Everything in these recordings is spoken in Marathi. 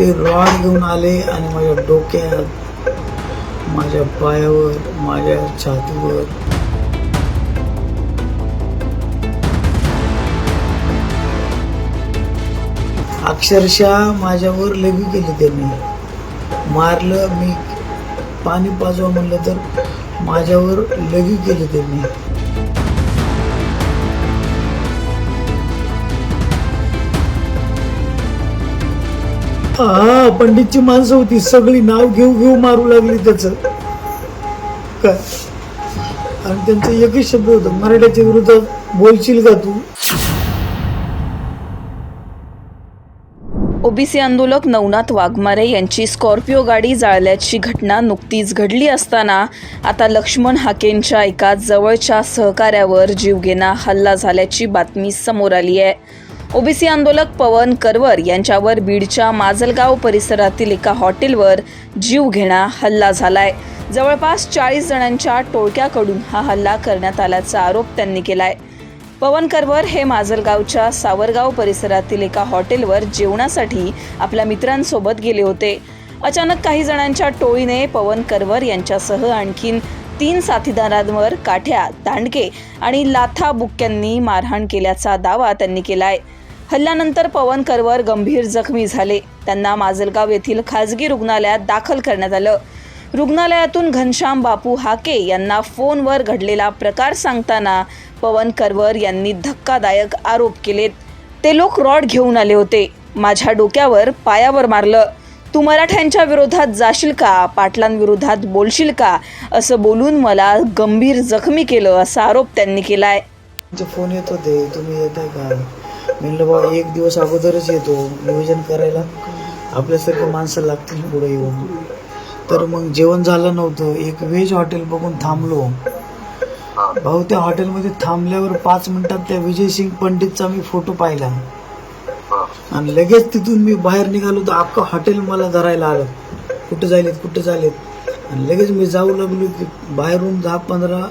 ते रॉड घेऊन आले आणि माझ्या डोक्यात माझ्या पायावर माझ्या छातीवर. अक्षरशः माझ्यावर लगी केली त्यांनी. मारलं मी पाणी पाजवा म्हणलं तर माझ्यावर लगी केली त्यांनी. हा पंडितची माणसं होती. सगळी नाव घेऊ घेऊ मारू लागली त्याच. काय? आणि त्यांचं एकच शब्द होतं मराठ्याच्या विरुद्ध बोलशील का तू? ओबीसी आंदोलक नवनाथ वाघमारे यांची स्कॉर्पिओ गाडी जाळल्याची घटना नुकतीच घडली असताना आता लक्ष्मण हाकेंच्या एका जवळच्या सहकाऱ्यावर जीवघेणा हल्ला झाल्याची बातमी समोर आली आहे. ओबीसी आंदोलक पवन करवर यांच्यावर बीडच्या माजलगाव परिसरातील एका हॉटेलवर जीवघेणा हल्ला झालाय. जवळपास चाळीस जणांच्या टोळक्याकडून हा हल्ला करण्यात आल्याचा आरोप त्यांनी केलाय. पवन करवर हे माजलगावच्या सावरगाव परिसरातील एका हॉटेलवर जेवणासाठी आपल्या मित्रांसोबत गेले होते. अचानक काही जणांच्या टोळीने पवन करवर यांच्यासह आणखीन तीन साथीदारांवर काठ्या दांडके आणि लाथा बुक्क्यांनी मारहाण केल्याचा दावा त्यांनी केलाय. हल्ल्यानंतर पवन करवर गंभीर जखमी झाले. त्यांना माजलगाव येथील खाजगी रुग्णालयात दाखल करण्यात आलं. रुग्णालयातून घनश्याम बापू हाके यांना फोनवर घडलेला प्रकार सांगताना पवन करवर यांनी धक्कादायक आरोप केलेत. ते लोक रॉड घेऊन आले होते. माझ्या डोक्यावर पायावर मारलं. तू मराठ्यांच्या विरोधात जाशील का? पाटलांविरोधात बोलशील का? असं बोलून मला गंभीर जखमी केलं असा आरोप त्यांनी केलाय. फोन येत होते तुम्ही येत आहे का? म्हणलं बाबा एक दिवस अगोदरच येतो नियोजन करायला. आपल्यासारखे माणसं लागतील पुढे येऊन. तर मग जेवण झालं नव्हतं. एक व्हेज हॉटेल बघून थांबलो. भाऊ त्या हॉटेलमध्ये थांबल्यावर पाच मिनिटात त्या विजय सिंग पंडितचा मी फोटो पाहिला. आणि लगेच तिथून मी बाहेर निघालो तर अख्खं हॉटेल मला धरायला आलं. कुठं जायलेत कुठं जायलेत. आणि लगेच मी जाऊ लागलो की बाहेरून दहा पंधरा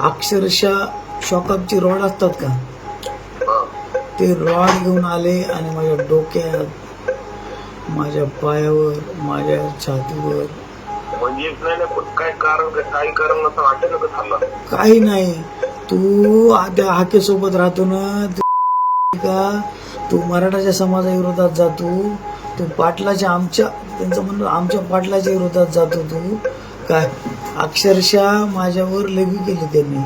अक्षरशः शॉकअपची रॉड असतात का? ते रॉड घेऊन आले आणि माझ्या डोक्यात माझ्या पायावर माझ्या छातीवर. म्हणजे नाही नाही, पण काय कारण काय? काही कारण नाही. तू आ- त्या हाकेसोबत राहतो ना ते का? तू मराठाच्या समाजाविरोधात जातो. तू पाटलाच्या आमच्या त्यांचं म्हणणं आमच्या पाटलाच्या विरोधात जातो तू. काय? अक्षरशः माझ्यावर लघवी केली त्यांनी.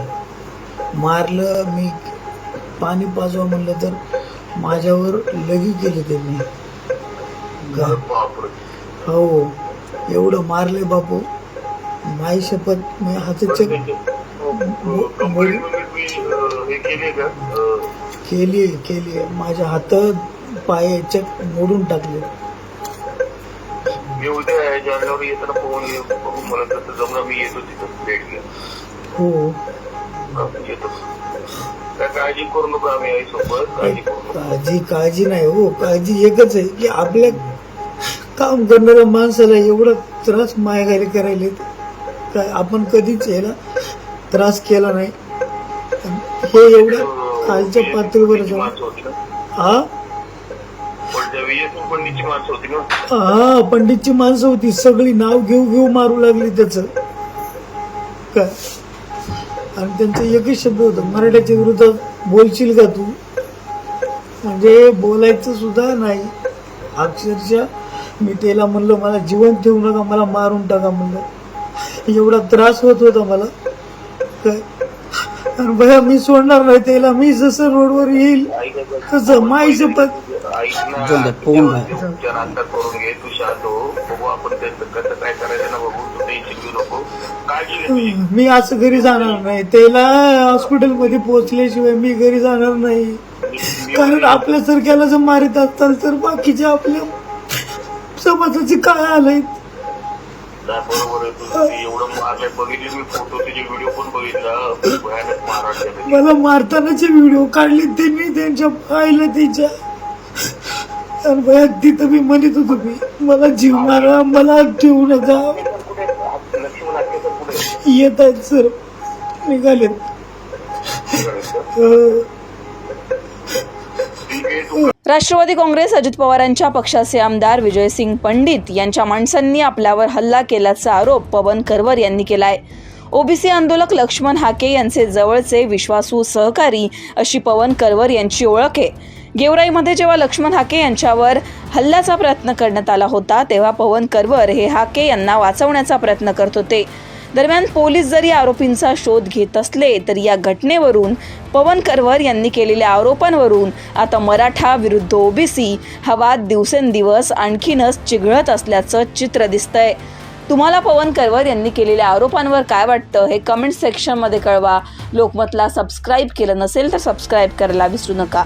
मारलं मी पाणी पाजवा म्हणलं तर माझ्यावर लघवी केली त्यांनी. हो एवढं मारले बापू. माई शपथ मी हाताच्या कंप्लेंट वगैरे मी अं, हे केले केली. माझ्या हात पायाच्या मोडून टाकले. मी उद्या जानेवारी येताना फोन मला तसं जमलं. मी येतो तिथं भेट घ्या हो येतो. काळजी करू नका आम्ही आई सोबत काळजी करू नका. काळजी काळजी नाही हो काळजी एकच आहे की आपल्या काम करणाऱ्या माणसाला एवढा त्रास मायगारी करायले काय आपण कधीच याला त्रास केला नाही. हे एवढं खालच्या पातळीवर जाऊन हा? पण त्या विजय पंडितची माणसं होती ना? हा पंडितची माणसं होती. सगळी नाव घेऊ घेऊ मारू लागली त्याच. काय आणि त्यांचं एकच शब्द होतं मराठ्याच्या विरोधात बोलशील का तू? म्हणजे बोलायचं सुद्धा नाही. अक्षरशः मी त्याला म्हणलं मला जीवन ठेवू नका मला मारून टाका म्हणलं. एवढा त्रास होत होता मला. काय? आणि भया मी सोडणार नाही त्याला मी जसं रोडवर येईल तसं माई शपथ. उपचार अंतर करून घे तू शांत हो. बघू आपण टेन्शन घेऊ नको. काळजी घे तुझी मी असं घरी जाणार नाही. त्याला हॉस्पिटलमध्ये पोहोचल्याशिवाय मी घरी जाणार नाही. कारण आपल्यासारख्याला जर मारित असताल तर बाकीचे आपल्या समाजाचे काय आलंय? नाही बरोबर आहे तुझं. ते एवढं मारलंय. बघितले मी फोटो तुझे व्हिडिओ पण बघितला. भयानक महाराज मला मारतानाचे व्हिडिओ काढले त्यांनी त्यांच्या पाहिलं तिच्या. आणि भया तिथं मी म्हणत होतो मी मला जीव मारा मला ठेवू नका कुठे लक्ष्मण हाकेचं पुढे येत आहेत सर निघालेत. राष्ट्रवादी काँग्रेस अजित पवारांच्या पक्षाचे आमदार विजयसिंग पंडित यांच्या माणसांनी आपल्यावर हल्ला केल्याचा आरोप पवन करवर यांनी केलाय. ओबीसी आंदोलक लक्ष्मण हाके यांचे जवळचे विश्वासू सहकारी अशी पवन करवर यांची ओळख आहे. गेवराईमध्ये जेव्हा लक्ष्मण हाके यांच्यावर हल्ल्याचा प्रयत्न करण्यात आला होता तेव्हा पवन करवर हे हाके यांना वाचवण्याचा प्रयत्न करत होते. दरम्यान पोलीस जरी आरोपींचा शोध घेत असले तरी या घटनेवरून पवन करवर यांनी केलेल्या आरोपांवरून आता मराठा विरुद्ध ओबीसी हा वाद दिवसेंदिवस आणखीनच चिघळत असल्याचं चित्र दिसतंय. तुम्हाला पवन करवर यांनी केलेल्या आरोपांवर काय वाटतं हे कमेंट सेक्शनमध्ये कळवा. लोकमतला सबस्क्राईब केलं नसेल तर सबस्क्राईब करायला विसरू नका.